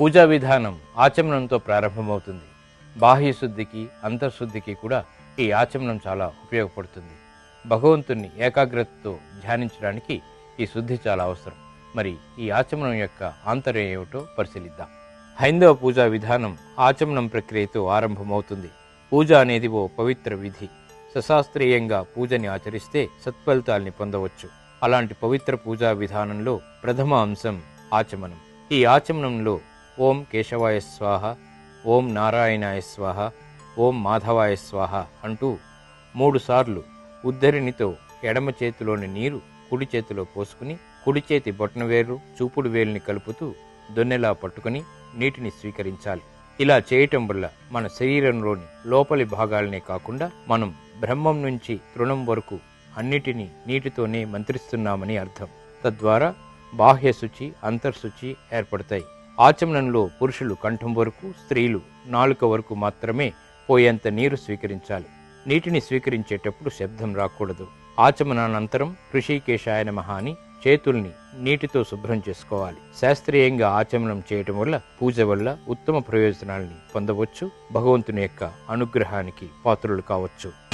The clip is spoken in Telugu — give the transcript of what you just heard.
పూజా విధానం ఆచమనంతో ప్రారంభమవుతుంది. బాహ్య శుద్ధికి అంతర్శుద్ధికి కూడా ఈ ఆచమనం చాలా ఉపయోగపడుతుంది. భగవంతుణ్ణి ఏకాగ్రతతో ధ్యానించడానికి ఈ శుద్ధి చాలా అవసరం. మరి ఈ ఆచమనం యొక్క ఆంతర్యం ఏమిటో పరిశీలిద్దాం. హైందవ పూజా విధానం ఆచమనం ప్రక్రియతో ఆరంభమవుతుంది. పూజ అనేది ఓ పవిత్ర విధి. సశాస్త్రీయంగా పూజని ఆచరిస్తే సత్ఫలితాల్ని పొందవచ్చు. అలాంటి పవిత్ర పూజా విధానంలో ప్రథమ అంశం ఆచమనం. ఈ ఆచమనంలో ఓం కేశవాయ స్వాహ ఓం నారాయణాయ స్వాహ ఓం మాధవాయ స్వాహ అంటూ మూడుసార్లు ఉద్ధరిణితో ఎడమ చేతిలోని నీరు కుడి చేతిలో పోసుకుని కుడి చేతి బొటనవేరు చూపుడు వేలుని కలుపుతూ దొన్నెలా పట్టుకుని నీటిని స్వీకరించాలి. ఇలా చేయటం వల్ల మన శరీరంలోని లోపలి భాగాలనే కాకుండా మనం బ్రహ్మం నుంచి తృణం వరకు అన్నిటినీ నీటితోనే మంత్రిస్తున్నామని అర్థం. తద్వారా బాహ్య శుచి అంతర్శుచి ఏర్పడతాయి. ఆచమనంలో పురుషులు కంఠం వరకు స్త్రీలు నాలుక వరకు మాత్రమే పోయేంత నీరు స్వీకరించాలి. నీటిని స్వీకరించేటప్పుడు శబ్దం రాకూడదు. ఆచమనానంతరం ఋషికేశాయ నమః అని చేతుల్ని నీటితో శుభ్రం చేసుకోవాలి. శాస్త్రీయంగా ఆచమనం చేయటం వల్ల పూజ వల్ల ఉత్తమ ప్రయోజనాల్ని పొందవచ్చు. భగవంతుని యొక్క అనుగ్రహానికి పాత్రులు కావచ్చు.